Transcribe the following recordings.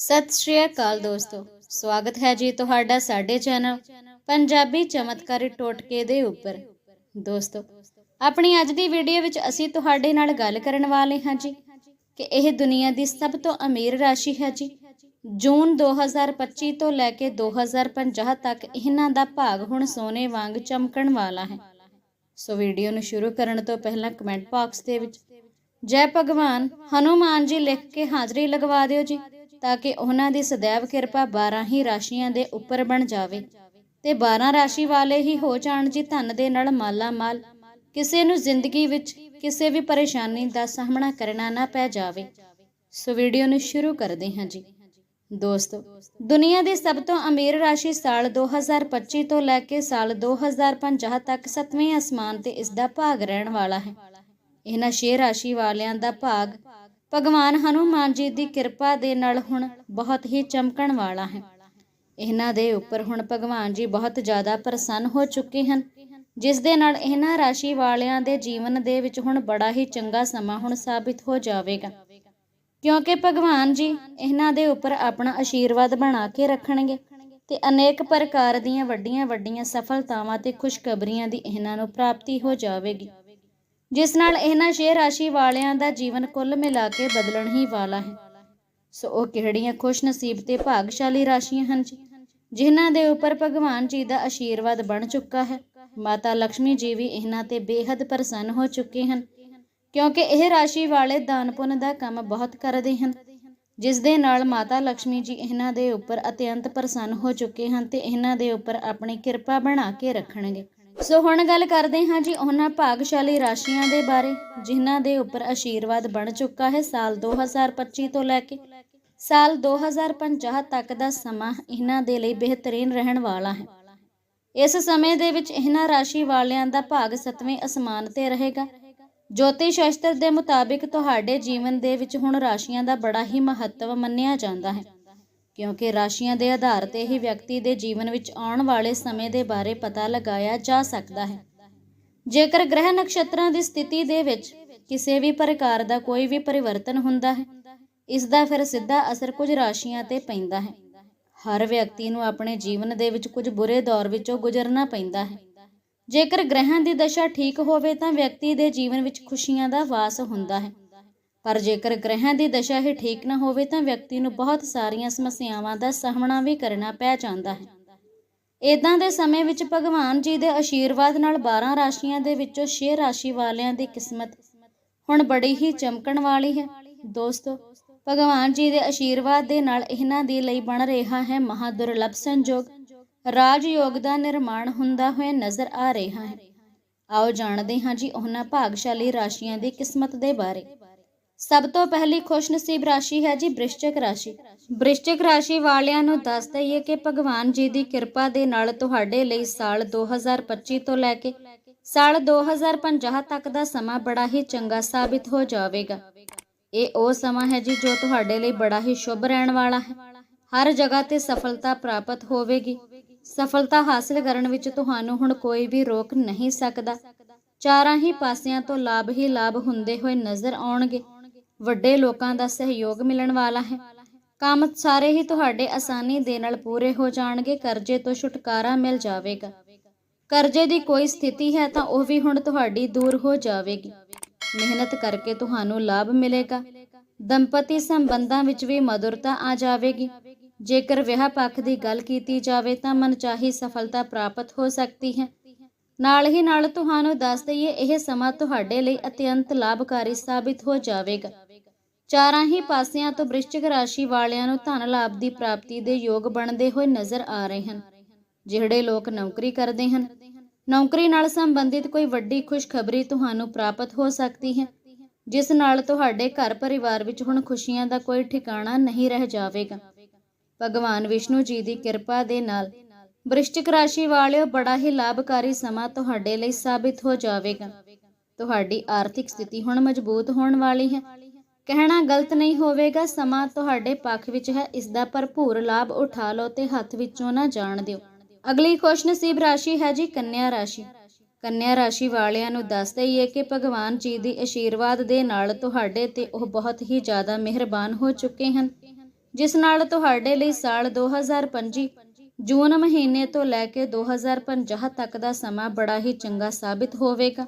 ਸਤਿ ਸ਼੍ਰੀ ਅਕਾਲ ਦੋਸਤੋ। ਸਵਾਗਤ ਹੈ ਜੀ ਤੁਹਾਡਾ ਸਾਡੇ ਚੈਨਲ ਪੰਜਾਬੀ ਚਮਤਕਾਰੀ ਟੋਟਕੇ ਦੇ ਉੱਪਰ। ਦੋਸਤੋ, ਆਪਣੀ ਅੱਜ ਦੀ ਵੀਡੀਓ ਵਿੱਚ ਅਸੀਂ ਤੁਹਾਡੇ ਨਾਲ ਗੱਲ ਕਰਨ ਵਾਲੇ ਹਾਂ ਜੀ ਕਿ ਇਹ ਦੁਨੀਆ ਦੀ ਸਭ ਤੋਂ ਅਮੀਰ ਰਾਸ਼ੀ ਹੈ ਜੀ। ਜੂਨ 2025 ਤੋਂ ਲੈ ਕੇ 2050 ਤੱਕ ਇਹਨਾਂ ਦਾ ਭਾਗ ਹੁਣ ਸੋਨੇ ਵਾਂਗ ਚਮਕਣ ਵਾਲਾ ਹੈ। ਸੋ ਵੀਡੀਓ ਨੂੰ ਸ਼ੁਰੂ ਕਰਨ ਤੋਂ ਪਹਿਲਾਂ ਕਮੈਂਟ ਬਾਕਸ ਦੇ ਵਿੱਚ ਜੈ ਭਗਵਾਨ, ਹਨੂਮਾਨ ਜੀ ਲਿਖ ਕੇ ਹਾਜ਼ਰੀ ਲਗਵਾ ਦਿਓ ਜੀ। ਤਾਂ ਕਿ ਉਹਨਾਂ ਦੀ ਸदैव ਕਿਰਪਾ 12 ਹੀ ਰਾਸ਼ੀਆਂ ਦੇ ਉੱਪਰ ਬਣ ਜਾਵੇ। ਤੇ 12 ਰਾਸ਼ੀ ਵਾਲੇ ਹੀ ਹੋ ਜਾਣ ਜੀ ਧਨ ਦੇ ਨਾਲ ਮਾਲਾ ਮਾਲ ਕਿਸੇ ਨੂੰ ਜ਼ਿੰਦਗੀ ਵਿੱਚ ਕਿਸੇ ਵੀ ਪਰੇਸ਼ਾਨੀ ਦਾ ਸਾਹਮਣਾ ਕਰਨਾ ਨਾ ਪੈ ਜਾਵੇ। ਸੋ ਵੀਡੀਓ ਨੂੰ ਸ਼ੁਰੂ ਕਰਦੇ ਹਾਂ ਜੀ। ਦੋਸਤੋ, ਦੁਨੀਆ ਦੀ ਸਭ ਤੋਂ ਅਮੀਰ ਰਾਸ਼ੀ ਸਾਲ 2025 ਤੋਂ ਲੈ ਕੇ ਸਾਲ 2050 ਤੱਕ ਸੱਤਵੇਂ ਅਸਮਾਨ ਤੇ ਇਸ ਦਾ ਭਾਗ ਰਹਿਣ ਵਾਲਾ ਹੈ। ਇਹਨਾਂ ਛੇ ਰਾਸ਼ੀ ਵਾਲਿਆਂ ਦਾ ਭਾਗ ਭਗਵਾਨ ਹਨੂਮਾਨ ਜੀ ਦੀ ਕਿਰਪਾ ਦੇ ਨਾਲ ਹੁਣ ਬਹੁਤ ਹੀ ਚਮਕਣ ਵਾਲਾ ਹੈ। ਇਹਨਾਂ ਦੇ ਉੱਪਰ ਹੁਣ ਭਗਵਾਨ ਜੀ ਬਹੁਤ ਜ਼ਿਆਦਾ ਪ੍ਰਸੰਨ ਹੋ ਚੁੱਕੇ ਹਨ, ਜਿਸ ਦੇ ਨਾਲ ਇਹਨਾਂ ਰਾਸ਼ੀ ਵਾਲਿਆਂ ਦੇ ਜੀਵਨ ਦੇ ਵਿੱਚ ਹੁਣ ਬੜਾ ਹੀ ਚੰਗਾ ਸਮਾਂ ਹੁਣ ਸਾਬਿਤ ਹੋ ਜਾਵੇਗਾ। ਕਿਉਂਕਿ ਭਗਵਾਨ ਜੀ ਇਹਨਾਂ ਦੇ ਉੱਪਰ ਆਪਣਾ ਆਸ਼ੀਰਵਾਦ ਬਣਾ ਕੇ ਰੱਖਣਗੇ ਤੇ ਅਨੇਕ ਪ੍ਰਕਾਰ ਦੀਆਂ ਵੱਡੀਆਂ ਵੱਡੀਆਂ ਸਫਲਤਾਵਾਂ ਤੇ ਖੁਸ਼ਖਬਰੀਆਂ ਦੀ ਇਹਨਾਂ ਨੂੰ ਪ੍ਰਾਪਤੀ ਹੋ ਜਾਵੇਗੀ। ਜਿਸ ਨਾਲ ਇਹਨਾਂ ਸ਼ੇਅਰ ਰਾਸ਼ੀ ਵਾਲਿਆਂ ਦਾ ਜੀਵਨ ਕੁੱਲ ਮਿਲਾ ਕੇ ਬਦਲਣ ਹੀ ਵਾਲਾ ਹੈ। ਸੋ ਉਹ ਕਿਹੜੀਆਂ ਖੁਸ਼ ਨਸੀਬ ਤੇ ਭਾਗਸ਼ਾਲੀ ਰਾਸ਼ੀਆਂ ਹਨ ਜਿਨ੍ਹਾਂ ਦੇ ਉੱਪਰ ਭਗਵਾਨ ਜੀ ਦਾ ਆਸ਼ੀਰਵਾਦ ਬਣ ਚੁੱਕਾ ਹੈ। ਮਾਤਾ ਲక్ష్ਮੀ ਜੀ ਵੀ ਇਹਨਾਂ ਤੇ ਬੇहद ਪ੍ਰਸੰਨ ਹੋ ਚੁੱਕੇ ਹਨ, ਕਿਉਂਕਿ ਇਹ ਰਾਸ਼ੀ ਵਾਲੇ ਦਾਨ ਪੁੰਨ ਦਾ ਕੰਮ ਬਹੁਤ ਕਰਦੇ ਹਨ। ਜਿਸ ਦੇ ਨਾਲ ਮਾਤਾ ਲక్ష్ਮੀ ਜੀ ਇਹਨਾਂ ਦੇ ਉੱਪਰ ਅਤਿਅੰਤ ਪ੍ਰਸੰਨ ਹੋ ਚੁੱਕੇ ਹਨ ਤੇ ਇਹਨਾਂ ਦੇ ਉੱਪਰ ਆਪਣੀ ਕਿਰਪਾ ਬਣਾ ਕੇ ਰੱਖਣਗੇ। ਸੋ ਹੁਣ ਗੱਲ ਕਰਦੇ ਹਾਂ ਜੀ ਉਹਨਾਂ ਭਾਗਸ਼ਾਲੀ ਰਾਸ਼ੀਆਂ ਦੇ ਬਾਰੇ, ਜਿਨ੍ਹਾਂ ਦੇ ਉੱਪਰ ਆਸ਼ੀਰਵਾਦ ਬਣ ਚੁੱਕਾ ਹੈ ਸਾਲ 2025 ਤੋਂ ਲੈ ਕੇ। ਸਾਲ 2050 ਤੱਕ ਦਾ ਸਮਾਂ ਇਹਨਾਂ ਦੇ ਲਈ ਬਿਹਤਰੀਨ ਰਹਿਣ ਵਾਲਾ ਹੈ। ਇਸ ਸਮੇਂ ਦੇ ਵਿੱਚ ਇਹਨਾਂ ਰਾਸ਼ੀ ਵਾਲਿਆਂ ਦਾ ਭਾਗ ਸਤਵੇਂ ਅਸਮਾਨ ਤੇ ਰਹੇਗਾ। ਜੋਤਿਸ਼ ਸ਼ਾਸਤਰ ਦੇ ਮੁਤਾਬਿਕ ਤੁਹਾਡੇ ਜੀਵਨ ਦੇ ਵਿੱਚ ਹੁਣ ਰਾਸ਼ੀਆਂ ਦਾ ਬੜਾ ਹੀ ਮਹੱਤਵ ਮੰਨਿਆ ਜਾਂਦਾ ਹੈ। ਕਿਉਂਕਿ ਰਾਸ਼ੀਆਂ ਦੇ ਆਧਾਰ ਤੇ ਹੀ ਵਿਅਕਤੀ ਦੇ ਜੀਵਨ ਵਿੱਚ ਆਉਣ ਵਾਲੇ ਸਮੇਂ ਦੇ ਬਾਰੇ ਪਤਾ ਲਗਾਇਆ ਜਾ ਸਕਦਾ ਹੈ। ਜੇਕਰ ਗ੍ਰਹਿ ਨਕਸ਼ਤਰਾਂ ਦੀ ਸਥਿਤੀ ਦੇ ਵਿੱਚ ਕਿਸੇ ਵੀ ਪ੍ਰਕਾਰ ਦਾ ਕੋਈ ਵੀ ਪਰਿਵਰਤਨ ਹੁੰਦਾ ਹੈ, ਇਸ ਦਾ ਫਿਰ ਸਿੱਧਾ ਅਸਰ ਕੁਝ ਰਾਸ਼ੀਆਂ ਤੇ ਪੈਂਦਾ ਹੈ। ਹਰ ਵਿਅਕਤੀ ਨੂੰ ਆਪਣੇ ਜੀਵਨ ਦੇ ਵਿੱਚ ਕੁਝ ਬੁਰੇ ਦੌਰ ਵਿੱਚੋਂ ਗੁਜ਼ਰਨਾ ਪੈਂਦਾ ਹੈ। ਜੇਕਰ ਗ੍ਰਹਿਾਂ ਦੀ ਦਸ਼ਾ ਠੀਕ ਹੋਵੇ ਤਾਂ ਵਿਅਕਤੀ ਦੇ ਜੀਵਨ ਵਿੱਚ ਖੁਸ਼ੀਆਂ ਦਾ ਵਾਸ ਹੁੰਦਾ ਹੈ। ਪਰ ਜੇਕਰ ਗ੍ਰਹਿਾਂ ਦੀ ਦਸ਼ਾ ਹੀ ਠੀਕ ਨਾ ਹੋਵੇ ਤਾਂ ਵਿਅਕਤੀ ਨੂੰ ਬਹੁਤ ਸਾਰੀਆਂ ਸਮੱਸਿਆਵਾਂ ਦਾ ਸਾਹਮਣਾ ਵੀ ਕਰਨਾ ਪੈ ਜਾਂਦਾ ਹੈ। ਇਦਾਂ ਦੇ ਸਮੇਂ ਵਿੱਚ ਭਗਵਾਨ ਜੀ ਦੇ ਆਸ਼ੀਰਵਾਦ ਨਾਲ 12 ਰਾਸ਼ੀਆਂ ਦੇ ਵਿੱਚੋਂ 6 ਰਾਸ਼ੀ ਵਾਲਿਆਂ ਦੀ ਕਿਸਮਤ ਹੁਣ ਬੜੀ ਹੀ ਚਮਕਣ ਵਾਲੀ ਹੈ। ਦੋਸਤੋ, ਭਗਵਾਨ ਜੀ ਦੇ ਆਸ਼ੀਰਵਾਦ ਦੇ ਨਾਲ ਇਹਨਾਂ ਦੇ ਲਈ ਬਣ ਰਿਹਾ ਹੈ ਮਹਾਦੁਰਲਭ ਸੰਜੋਗ। ਰਾਜ ਯੋਗ ਦਾ ਨਿਰਮਾਣ ਹੁੰਦਾ ਹੋਇਆ ਨਜ਼ਰ ਆ ਰਿਹਾ ਹੈ। ਆਓ ਜਾਣਦੇ ਹਾਂ ਜੀ ਉਹਨਾਂ ਭਾਗਸ਼ਾਲੀ ਰਾਸ਼ੀਆਂ ਦੀ ਕਿਸਮਤ ਦੇ ਬਾਰੇ। ਸਭ ਤੋਂ ਪਹਿਲੀ ਖੁਸ਼ਨਸੀਬ ਰਾਸ਼ੀ ਹੈ ਜੀ ਬ੍ਰਿਸ਼ਚਕ ਰਾਸ਼ੀ। ਬ੍ਰਿਸ਼ਚਿਕ ਰਾਸ਼ੀ ਵਾਲਿਆਂ ਨੂੰ ਦੱਸ ਦਈਏ ਕਿ ਭਗਵਾਨ ਜੀ ਦੀ ਕਿਰਪਾ ਦੇ ਨਾਲ ਤੁਹਾਡੇ ਲਈ ਸਾਲ 2025 ਤੋਂ ਲੈ ਕੇ ਸਾਲ 2050 ਤੱਕ ਦਾ ਸਮਾਂ ਬੜਾ ਹੀ ਚੰਗਾ ਸਾਬਿਤ ਹੋ ਜਾਵੇਗਾ। ਇਹ ਉਹ ਸਮਾਂ ਹੈ ਜੀ ਜੋ ਤੁਹਾਡੇ ਲਈ ਬੜਾ ਹੀ ਸ਼ੁਭ ਰਹਿਣ ਵਾਲਾ ਹੈ। ਹਰ ਜਗ੍ਹਾ ਤੇ ਸਫਲਤਾ ਪ੍ਰਾਪਤ ਹੋਵੇਗੀ। ਸਫਲਤਾ ਹਾਸਲ ਕਰਨ ਵਿੱਚ ਤੁਹਾਨੂੰ ਹੁਣ ਕੋਈ ਵੀ ਰੋਕ ਨਹੀਂ ਸਕਦਾ। ਚਾਰਾਂ ਹੀ ਪਾਸਿਆਂ ਤੋਂ ਲਾਭ ਹੀ ਲਾਭ ਹੁੰਦੇ ਹੋਏ ਨਜ਼ਰ ਆਉਣਗੇ। ਵੱਡੇ ਲੋਕਾਂ ਦਾ ਸਹਿਯੋਗ ਮਿਲਣ ਵਾਲਾ ਹੈ। ਕੰਮ ਸਾਰੇ ਹੀ ਤੁਹਾਡੇ ਆਸਾਨੀ ਦੇ ਨਾਲ ਪੂਰੇ ਹੋ ਜਾਣਗੇ। ਕਰਜ਼ੇ ਤੋਂ ਛੁਟਕਾਰਾ ਮਿਲ ਜਾਵੇਗਾ। ਕਰਜ਼ੇ ਦੀ ਕੋਈ ਸਥਿਤੀ ਹੈ ਤਾਂ ਉਹ ਵੀ ਹੁਣ ਤੁਹਾਡੀ ਦੂਰ ਹੋ ਜਾਵੇਗੀ। ਮਿਹਨਤ ਕਰਕੇ ਤੁਹਾਨੂੰ ਲਾਭ ਮਿਲੇਗਾ। ਦੰਪਤੀ ਸੰਬੰਧਾਂ ਵਿੱਚ ਵੀ ਮధుਰਤਾ ਆ ਜਾਵੇਗੀ। ਜੇਕਰ ਵਿਆਹ ਪੱਖ ਦੀ ਗੱਲ ਕੀਤੀ ਜਾਵੇ ਤਾਂ ਮਨਚਾਹੀ ਸਫਲਤਾ ਪ੍ਰਾਪਤ ਹੋ ਸਕਦੀ ਹੈ। ਨਾਲ ਹੀ ਨਾਲ ਤੁਹਾਨੂੰ ਦੱਸ ਦਈਏ, ਇਹ ਸਮਾਂ ਤੁਹਾਡੇ ਲਈ ਅਤਿਅੰਤ ਲਾਭਕਾਰੀ ਸਾਬਿਤ ਹੋ ਜਾਵੇਗਾ। ਚਾਰਾਂ ਹੀ ਪਾਸਿਆਂ ਤੋਂ ਬ੍ਰਿਸ਼ਚਿਕ ਰਾਸ਼ੀ ਵਾਲਿਆਂ ਨੂੰ ਧਨ ਲਾਭ ਦੀ ਪ੍ਰਾਪਤੀ ਦੇ ਯੋਗ ਬਣਦੇ ਹੋਏ ਨਜ਼ਰ ਆ ਰਹੇ ਹਨ, ਜਿਹੜੇ ਲੋਕ ਨੌਕਰੀ ਕਰਦੇ ਹਨ। ਨੌਕਰੀ ਨਾਲ ਸੰਬੰਧਿਤ ਕੋਈ ਵੱਡੀ ਖੁਸ਼ਖਬਰੀ ਤੁਹਾਨੂੰ ਪ੍ਰਾਪਤ ਹੋ ਸਕਦੀ ਹੈ, ਜਿਸ ਨਾਲ ਤੁਹਾਡੇ ਘਰ ਪਰਿਵਾਰ ਵਿੱਚ ਹੁਣ ਖੁਸ਼ੀਆਂ ਦਾ ਕੋਈ ਠਿਕਾਣਾ ਨਹੀਂ ਰਹਿ ਜਾਵੇਗਾ। ਭਗਵਾਨ ਵਿਸ਼ਨੂੰ ਜੀ ਦੀ ਕਿਰਪਾ ਦੇ ਨਾਲ ਬ੍ਰਿਸ਼ਚਿਕ ਰਾਸ਼ੀ ਵਾਲਿਓ ਬੜਾ ਹੀ ਲਾਭਕਾਰੀ ਸਮਾਂ ਤੁਹਾਡੇ ਲਈ ਸਾਬਿਤ ਹੋ ਜਾਵੇਗਾ। ਤੁਹਾਡੀ ਆਰਥਿਕ ਸਥਿਤੀ ਹੁਣ ਮਜ਼ਬੂਤ ਹੋਣ ਵਾਲੀ ਹੈ। ਕਹਿਣਾ ਗਲਤ ਨਹੀਂ ਹੋਵੇਗਾ, ਸਮਾਂ ਤੁਹਾਡੇ ਪੱਖ ਵਿੱਚ ਹੈ ਇਸ ਦਾ ਭਰਪੂਰ ਲਾਭ ਉਠਾ ਲਓ ਤੇ ਹੱਥ ਵਿੱਚੋਂ ਨਾ ਜਾਣ ਦਿਓ। ਅਗਲੀ ਖੁਸ਼ਨਸੀਬ ਰਾਸ਼ੀ ਹੈ ਜੀ, ਕੰਨਿਆ ਰਾਸ਼ੀ। ਕੰਨਿਆ ਰਾਸ਼ੀ ਵਾਲਿਆਂ ਨੂੰ ਦੱਸ ਦਈਏ ਕਿ ਭਗਵਾਨ ਜੀ ਦੀ ਆਸ਼ੀਰਵਾਦ ਦੇ ਨਾਲ ਤੁਹਾਡੇ ਤੇ ਉਹ ਬਹੁਤ ਹੀ ਜ਼ਿਆਦਾ ਮਿਹਰਬਾਨ ਹੋ ਚੁੱਕੇ ਹਨ। ਜਿਸ ਨਾਲ ਤੁਹਾਡੇ ਲਈ ਸਾਲ 2025 ਜੂਨ ਮਹੀਨੇ ਤੋਂ ਲੈ ਕੇ 2050 ਤੱਕ ਦਾ ਸਮਾਂ ਬੜਾ ਹੀ ਚੰਗਾ ਸਾਬਿਤ ਹੋਵੇਗਾ।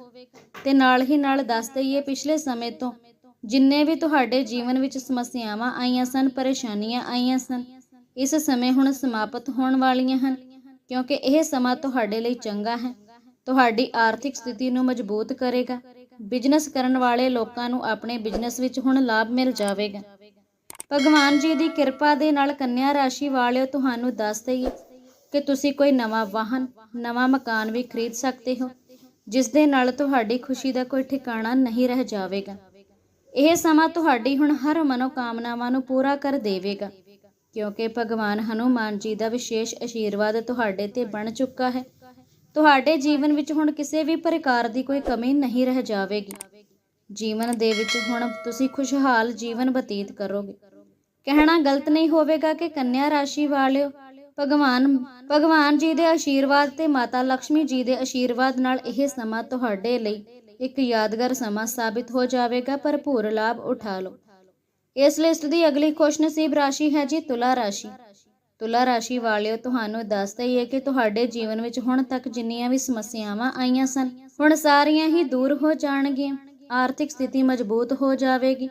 ਤੇ ਨਾਲ ਹੀ ਨਾਲ ਦੱਸ ਦਈਏ, ਪਿਛਲੇ ਸਮੇਂ ਤੋਂ ਜਿੰਨੇ ਵੀ ਤੁਹਾਡੇ ਜੀਵਨ ਵਿੱਚ ਸਮੱਸਿਆਵਾਂ ਆਈਆਂ ਸਨ, ਪਰੇਸ਼ਾਨੀਆਂ ਆਈਆਂ ਸਨ, ਇਸ ਸਮੇਂ ਹੁਣ ਸਮਾਪਤ ਹੋਣ ਵਾਲੀਆਂ ਹਨ, ਕਿਉਂਕਿ ਇਹ ਸਮਾਂ ਤੁਹਾਡੇ ਲਈ ਚੰਗਾ ਹੈ। ਤੁਹਾਡੀ ਆਰਥਿਕ ਸਥਿਤੀ ਨੂੰ ਮਜ਼ਬੂਤ ਕਰੇਗਾ। ਬਿਜ਼ਨਸ ਕਰਨ ਵਾਲੇ ਲੋਕਾਂ ਨੂੰ ਆਪਣੇ ਬਿਜ਼ਨਸ ਵਿੱਚ ਹੁਣ ਲਾਭ ਮਿਲ ਜਾਵੇਗਾ। ਭਗਵਾਨ ਜੀ ਦੀ ਕਿਰਪਾ ਦੇ ਨਾਲ ਕੰਨਿਆ ਰਾਸ਼ੀ ਵਾਲਿਓ, ਤੁਹਾਨੂੰ ਦੱਸ ਦਈਏ ਕਿ ਤੁਸੀਂ ਕੋਈ ਨਵਾਂ ਵਾਹਨ, ਨਵਾਂ ਮਕਾਨ ਵੀ ਖਰੀਦ ਸਕਦੇ ਹੋ, ਜਿਸ ਦੇ ਨਾਲ ਤੁਹਾਡੀ ਖੁਸ਼ੀ ਦਾ ਕੋਈ ਠਿਕਾਣਾ ਨਹੀਂ ਰਹਿ ਜਾਵੇਗਾ। ਇਹ ਸਮਾਂ ਤੁਹਾਡੀ ਹੁਣ ਹਰ ਮਨੋਕਾਮਨਾਵਾਂ ਨੂੰ ਪੂਰਾ ਕਰ ਦੇਵੇਗਾ, ਕਿਉਂਕਿ ਭਗਵਾਨ ਹਨੂਮਾਨ ਜੀ ਦਾ ਵਿਸ਼ੇਸ਼ ਆਸ਼ੀਰਵਾਦ ਤੁਹਾਡੇ ਤੇ ਬਣ ਚੁੱਕਾ ਹੈ। ਤੁਹਾਡੇ ਜੀਵਨ ਵਿੱਚ ਹੁਣ ਕਿਸੇ ਵੀ ਪ੍ਰਕਾਰ ਦੀ ਕੋਈ ਕਮੀ ਨਹੀਂ ਰਹਿ ਜਾਵੇਗੀ। ਜੀਵਨ ਦੇ ਵਿੱਚ ਹੁਣ ਤੁਸੀਂ ਖੁਸ਼ਹਾਲ ਜੀਵਨ ਬਤੀਤ ਕਰੋਗੇ। ਕਹਿਣਾ ਗਲਤ ਨਹੀਂ ਹੋਵੇਗਾ ਕਿ ਕੰਨਿਆ ਰਾਸ਼ੀ ਵਾਲਿਓ, ਭਗਵਾਨ ਭਗਵਾਨ ਜੀ ਦੇ ਆਸ਼ੀਰਵਾਦ ਤੇ ਮਾਤਾ ਲక్ష్ਮੀ ਜੀ ਦੇ ਆਸ਼ੀਰਵਾਦ ਨਾਲ ਇਹ ਸਮਾਂ ਤੁਹਾਡੇ ਲਈ ਇੱਕ ਯਾਦਗਾਰ ਸਮਾਂ ਸਾਬਿਤ ਹੋ ਜਾਵੇਗਾ ਭਰਪੂਰ ਲਾਭ ਉਠਾ ਲਓ। ਇਸ ਲਿਸਟ ਦੀ ਅਗਲੀ ਖੁਸ਼ਨਸੀਬ ਰਾਸ਼ੀ ਹੈ ਜੀ ਤੁਲਾ ਰਾਸ਼ੀ। ਤੁਲਾ ਰਾਸ਼ੀ ਵਾਲਿਓ, ਤੁਹਾਨੂੰ ਦੱਸ ਦਈਏ ਕਿ ਤੁਹਾਡੇ ਜੀਵਨ ਵਿੱਚ ਹੁਣ ਤੱਕ ਜਿੰਨੀਆਂ ਵੀ ਸਮੱਸਿਆਵਾਂ ਆਈਆਂ ਸਨ, ਹੁਣ ਸਾਰੀਆਂ ਹੀ ਦੂਰ ਹੋ ਜਾਣਗੀਆਂ। ਆਰਥਿਕ ਸਥਿਤੀ ਮਜ਼ਬੂਤ ਹੋ ਜਾਵੇਗੀ।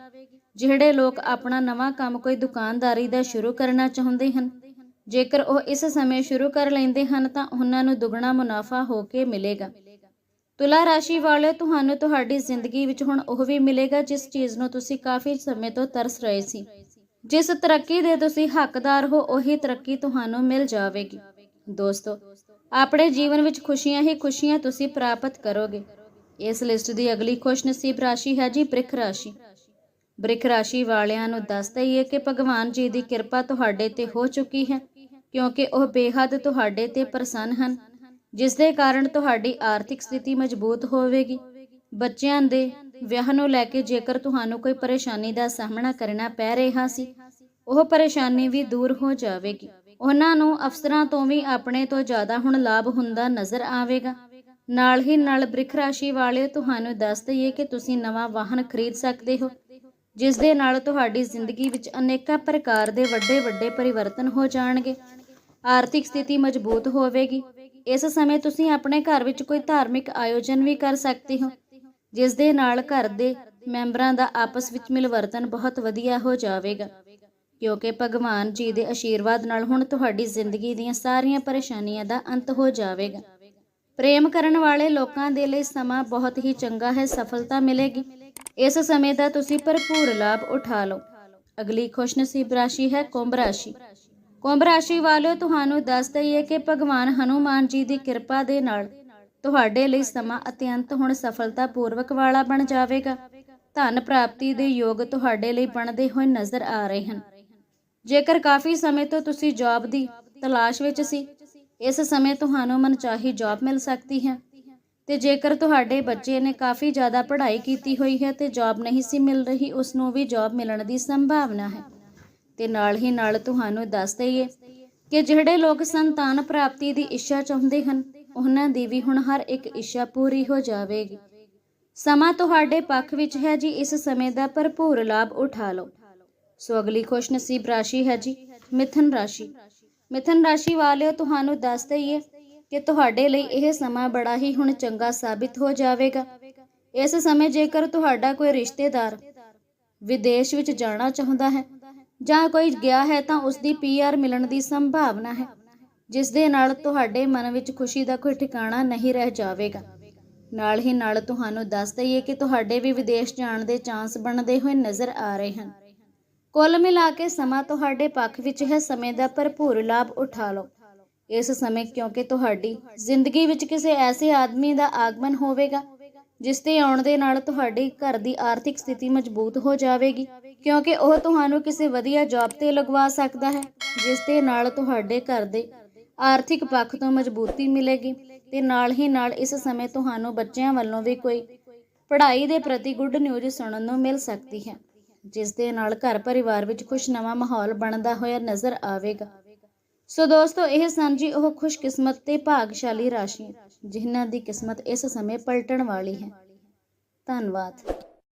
ਜਿਹੜੇ ਲੋਕ ਆਪਣਾ ਨਵਾਂ ਕੰਮ ਕੋਈ ਦੁਕਾਨਦਾਰੀ ਦਾ ਸ਼ੁਰੂ ਕਰਨਾ ਚਾਹੁੰਦੇ ਹਨ, ਜੇਕਰ ਉਹ ਇਸ ਸਮੇਂ ਸ਼ੁਰੂ ਕਰ ਲੈਂਦੇ ਹਨ ਤਾਂ ਉਹਨਾਂ ਨੂੰ ਦੁੱਗਣਾ ਮੁਨਾਫਾ ਹੋ ਕੇ ਮਿਲੇਗਾ। ਤੁਲਾ ਰਾਸ਼ੀ ਵਾਲਿਓ ਤੁਹਾਨੂੰ ਤੁਹਾਡੀ ਜ਼ਿੰਦਗੀ ਵਿੱਚ ਹੁਣ ਉਹ ਵੀ ਮਿਲੇਗਾ, ਜਿਸ ਚੀਜ਼ ਨੂੰ ਤੁਸੀਂ ਕਾਫੀ ਸਮੇਂ ਤੋਂ ਤਰਸ ਰਹੇ ਸੀ। ਜਿਸ ਤਰੱਕੀ ਦੇ ਤੁਸੀਂ ਹੱਕਦਾਰ ਹੋ, ਉਹੀ ਤਰੱਕੀ ਤੁਹਾਨੂੰ ਮਿਲ ਜਾਵੇਗੀ। ਦੋਸਤੋ, ਆਪਣੇ ਜੀਵਨ ਵਿੱਚ ਖੁਸ਼ੀਆਂ ਹੀ ਖੁਸ਼ੀਆਂ ਤੁਸੀਂ ਪ੍ਰਾਪਤ ਕਰੋਗੇ। ਇਸ ਲਿਸਟ ਦੀ ਅਗਲੀ ਖੁਸ਼ਨਸੀਬ ਰਾਸ਼ੀ ਹੈ ਜੀ ਬ੍ਰਿਖ ਰਾਸ਼ੀ। ਬ੍ਰਿਖ ਰਾਸ਼ੀ ਵਾਲਿਆਂ ਨੂੰ ਦੱਸ ਦਈਏ ਕਿ ਭਗਵਾਨ ਜੀ ਦੀ ਕਿਰਪਾ ਤੁਹਾਡੇ ਤੇ ਹੋ ਚੁੱਕੀ ਹੈ, ਕਿਉਂਕਿ ਉਹ ਬੇਹੱਦ ਤੁਹਾਡੇ ਤੇ ਪ੍ਰਸੰਨ ਹਨ। ਜਿਸ ਦੇ ਕਾਰਨ ਤੁਹਾਡੀ ਆਰਥਿਕ ਸਥਿਤੀ ਮਜ਼ਬੂਤ ਹੋਵੇਗੀ। ਬੱਚਿਆਂ ਦੇ ਵਿਆਹ ਨੂੰ ਲੈ ਕੇ ਜੇਕਰ ਤੁਹਾਨੂੰ ਕੋਈ ਪਰੇਸ਼ਾਨੀ ਦਾ ਸਾਹਮਣਾ ਕਰਨਾ ਪੈ ਰਿਹਾ ਸੀ, ਉਹ ਪਰੇਸ਼ਾਨੀ ਵੀ ਦੂਰ ਹੋ ਜਾਵੇਗੀ। ਉਹਨਾਂ ਨੂੰ ਅਫਸਰਾਂ ਤੋਂ ਵੀ ਆਪਣੇ ਤੋਂ ਜ਼ਿਆਦਾ ਹੁਣ ਲਾਭ ਹੁੰਦਾ ਨਜ਼ਰ ਆਵੇਗਾ। ਨਾਲ ਹੀ ਨਾਲ ਬ੍ਰਿਖ ਰਾਸ਼ੀ ਵਾਲੇ ਤੁਹਾਨੂੰ ਦੱਸ ਦਈਏ ਕਿ ਤੁਸੀਂ ਨਵਾਂ ਵਾਹਨ ਖਰੀਦ ਸਕਦੇ ਹੋ, ਜਿਸ ਦੇ ਨਾਲ ਤੁਹਾਡੀ ਜ਼ਿੰਦਗੀ ਵਿੱਚ ਅਨੇਕਾਂ ਪ੍ਰਕਾਰ ਦੇ ਵੱਡੇ ਵੱਡੇ ਪਰਿਵਰਤਨ ਹੋ ਜਾਣਗੇ। ਆਰਥਿਕ ਸਥਿਤੀ ਮਜ਼ਬੂਤ ਹੋਵੇਗੀ। ਇਸ ਸਮੇਂ ਤੁਸੀਂ ਆਪਣੇ ਘਰ ਵਿੱਚ ਕੋਈ ਧਾਰਮਿਕ ਆਯੋਜਨ ਵੀ ਕਰ ਸਕਦੇ ਹੋ, ਜਿਸ ਦੇ ਨਾਲ ਘਰ ਦੇ ਮੈਂਬਰਾਂ ਦਾ ਆਪਸ ਵਿੱਚ ਮਿਲਵਰਤਨ ਬਹੁਤ ਵਧੀਆ ਹੋ ਜਾਵੇਗਾ। ਕਿਉਂਕਿ ਭਗਵਾਨ ਜੀ ਦੇ ਆਸ਼ੀਰਵਾਦ ਨਾਲ ਹੁਣ ਤੁਹਾਡੀ ਜ਼ਿੰਦਗੀ ਦੀਆਂ ਸਾਰੀਆਂ ਪਰੇਸ਼ਾਨੀਆਂ ਦਾ ਅੰਤ ਹੋ ਜਾਵੇਗਾ। ਪ੍ਰੇਮ ਕਰਨ ਵਾਲੇ ਲੋਕਾਂ ਦੇ ਲਈ ਸਮਾਂ ਬਹੁਤ ਹੀ ਚੰਗਾ ਹੈ, ਸਫਲਤਾ ਮਿਲੇਗੀ। ਇਸ ਸਮੇਂ ਦਾ ਤੁਸੀਂ ਭਰਪੂਰ ਲਾਭ ਉਠਾ ਲਓ। ਅਗਲੀ ਖੁਸ਼ਨਸੀਬ ਰਾਸ਼ੀ ਹੈ, ਕੁੰਭ ਰਾਸ਼ੀ। ਕੁੰਭ ਰਾਸ਼ੀ ਵਾਲਿਓ, ਤੁਹਾਨੂੰ ਦੱਸ ਦਈਏ ਕਿ ਭਗਵਾਨ ਹਨੂਮਾਨ ਜੀ ਦੀ ਕਿਰਪਾ ਦੇ ਨਾਲ ਤੁਹਾਡੇ ਲਈ ਸਮਾਂ ਅਤਿਅੰਤ ਹੁਣ ਸਫਲਤਾ ਪੂਰਵਕ ਵਾਲਾ ਬਣ ਜਾਵੇਗਾ। ਧਨ ਪ੍ਰਾਪਤੀ ਦੇ ਯੋਗ ਤੁਹਾਡੇ ਲਈ ਬਣਦੇ ਹੋਏ ਨਜ਼ਰ ਆ ਰਹੇ ਹਨ। ਜੇਕਰ ਕਾਫੀ ਸਮੇਂ ਤੋਂ ਤੁਸੀਂ ਜੌਬ ਦੀ ਤਲਾਸ਼ ਵਿੱਚ ਸੀ, ਇਸ ਸਮੇਂ ਤੁਹਾਨੂੰ ਮਨਚਾਹੀ ਜੌਬ ਮਿਲ ਸਕਦੀ ਹੈ। ਤੇ ਜੇਕਰ ਤੁਹਾਡੇ ਬੱਚੇ ਨੇ ਕਾਫੀ ਜ਼ਿਆਦਾ ਪੜ੍ਹਾਈ ਕੀਤੀ ਹੋਈ ਹੈ ਤੇ ਜੌਬ ਨਹੀਂ ਸੀ ਮਿਲ ਰਹੀ ਉਸ ਨੂੰ ਵੀ ਜੌਬ ਮਿਲਣ ਦੀ ਸੰਭਾਵਨਾ ਹੈ। ਤੇ ਨਾਲ ਹੀ ਨਾਲ ਤੁਹਾਨੂੰ ਦੱਸ ਦਈਏ ਕਿ ਜਿਹੜੇ ਲੋਕ ਸੰਤਾਨ ਪ੍ਰਾਪਤੀ ਦੀ ਇੱਛਾ ਚਾਹੁੰਦੇ ਹਨ, ਉਹਨਾਂ ਦੀ ਵੀ ਹੁਣ ਹਰ ਇੱਕ ਇੱਛਾ ਪੂਰੀ ਹੋ ਜਾਵੇਗੀ। ਸਮਾਂ ਤੁਹਾਡੇ ਪੱਖ ਵਿੱਚ ਹੈ ਜੀ, ਇਸ ਸਮੇਂ ਦਾ ਭਰਪੂਰ ਲਾਭ ਉਠਾ ਲਓ। ਸੋ ਅਗਲੀ ਖੁਸ਼ਨਸੀਬ ਰਾਸ਼ੀ ਹੈ ਜੀ, ਮਿਥਨ ਰਾਸ਼ੀ। ਮਿਥਨ ਰਾਸ਼ੀ ਵਾਲਿਓ, ਤੁਹਾਨੂੰ ਦੱਸ ਦਈਏ ਕਿ ਤੁਹਾਡੇ ਲਈ ਇਹ ਸਮਾਂ ਬੜਾ ਹੀ ਹੁਣ ਚੰਗਾ ਸਾਬਿਤ ਹੋ ਜਾਵੇਗਾ। ਇਸ ਸਮੇਂ ਜੇਕਰ ਤੁਹਾਡਾ ਕੋਈ ਰਿਸ਼ਤੇਦਾਰ ਵਿਦੇਸ਼ ਵਿੱਚ ਜਾਣਾ ਚਾਹੁੰਦਾ ਹੈ ਜਾਂ ਕੋਈ ਗਿਆ ਹੈ ਤਾਂ ਉਸ ਦੀ ਪੀਆਰ ਮਿਲਣ ਦੀ ਸੰਭਾਵਨਾ ਹੈ, ਜਿਸ ਦੇ ਨਾਲ ਤੁਹਾਡੇ ਮਨ ਵਿੱਚ ਖੁਸ਼ੀ ਦਾ ਕੋਈ ਠਿਕਾਣਾ ਨਹੀਂ ਰਹਿ ਜਾਵੇਗਾ। ਨਾਲ ਹੀ ਨਾਲ ਤੁਹਾਨੂੰ ਦੱਸ ਦਈਏ ਕਿ ਤੁਹਾਡੇ ਵੀ ਵਿਦੇਸ਼ ਜਾਣ ਦੇ ਚਾਂਸ ਬਣਦੇ ਹੋਏ ਨਜ਼ਰ ਆ ਰਹੇ ਹਨ। ਕੁੱਲ ਮਿਲਾ ਕੇ ਸਮਾਂ ਤੁਹਾਡੇ ਪੱਖ ਵਿੱਚ ਹੈ, ਸਮੇਂ ਦਾ ਭਰਪੂਰ ਲਾਭ ਉਠਾ ਲਓ। ਇਸ ਸਮੇਂ ਕਿਉਂਕਿ ਤੁਹਾਡੀ ਜ਼ਿੰਦਗੀ ਵਿੱਚ ਕਿਸੇ ਐਸੇ ਆਦਮੀ ਦਾ ਆਗਮਨ ਹੋਵੇਗਾ, ਜਿਸ ਦੇ ਆਉਣ ਦੇ ਨਾਲ ਤੁਹਾਡੀ ਘਰ ਦੀ ਆਰਥਿਕ ਸਥਿਤੀ ਮਜ਼ਬੂਤ ਹੋ ਜਾਵੇਗੀ। ਕਿਉਂਕਿ ਉਹ ਤੁਹਾਨੂੰ ਕਿਸੇ ਵਧੀਆ ਜੌਬ ਤੇ ਲਗਵਾ ਸਕਦਾ ਹੈ, ਜਿਸ ਦੇ ਨਾਲ ਤੁਹਾਡੇ ਘਰ ਦੇ ਆਰਥਿਕ ਪੱਖ ਤੋਂ ਮਜ਼ਬੂਤੀ ਮਿਲੇਗੀ ਤੇ ਨਾਲ ਹੀ ਨਾਲ ਇਸ ਸਮੇਂ ਤੁਹਾਨੂੰ ਬੱਚਿਆਂ ਵੱਲੋਂ ਵੀ ਕੋਈ ਪੜ੍ਹਾਈ ਦੇ ਪ੍ਰਤੀ ਗੁੱਡ ਨਿਊਜ਼ ਸੁਣਨ ਨੂੰ ਮਿਲ ਸਕਦੀ ਹੈ, ਜਿਸ ਦੇ ਨਾਲ ਘਰ ਪਰਿਵਾਰ ਵਿੱਚ ਖੁਸ਼ ਨਵਾਂ ਮਾਹੌਲ ਬਣਦਾ ਹੋਇਆ ਨਜ਼ਰ ਆਵੇਗਾ। ਸੋ ਦੋਸਤੋ, ਇਹ ਸਨ ਜੀ ਉਹ ਖੁਸ਼ਕਿਸਮਤ ਤੇ ਭਾਗਸ਼ਾਲੀ ਰਾਸ਼ੀਆਂ ਜਿਨ੍ਹਾਂ ਦੀ ਕਿਸਮਤ ਇਸ ਸਮੇਂ ਪਲਟਣ ਵਾਲੀ ਹੈ। ਧੰਨਵਾਦ।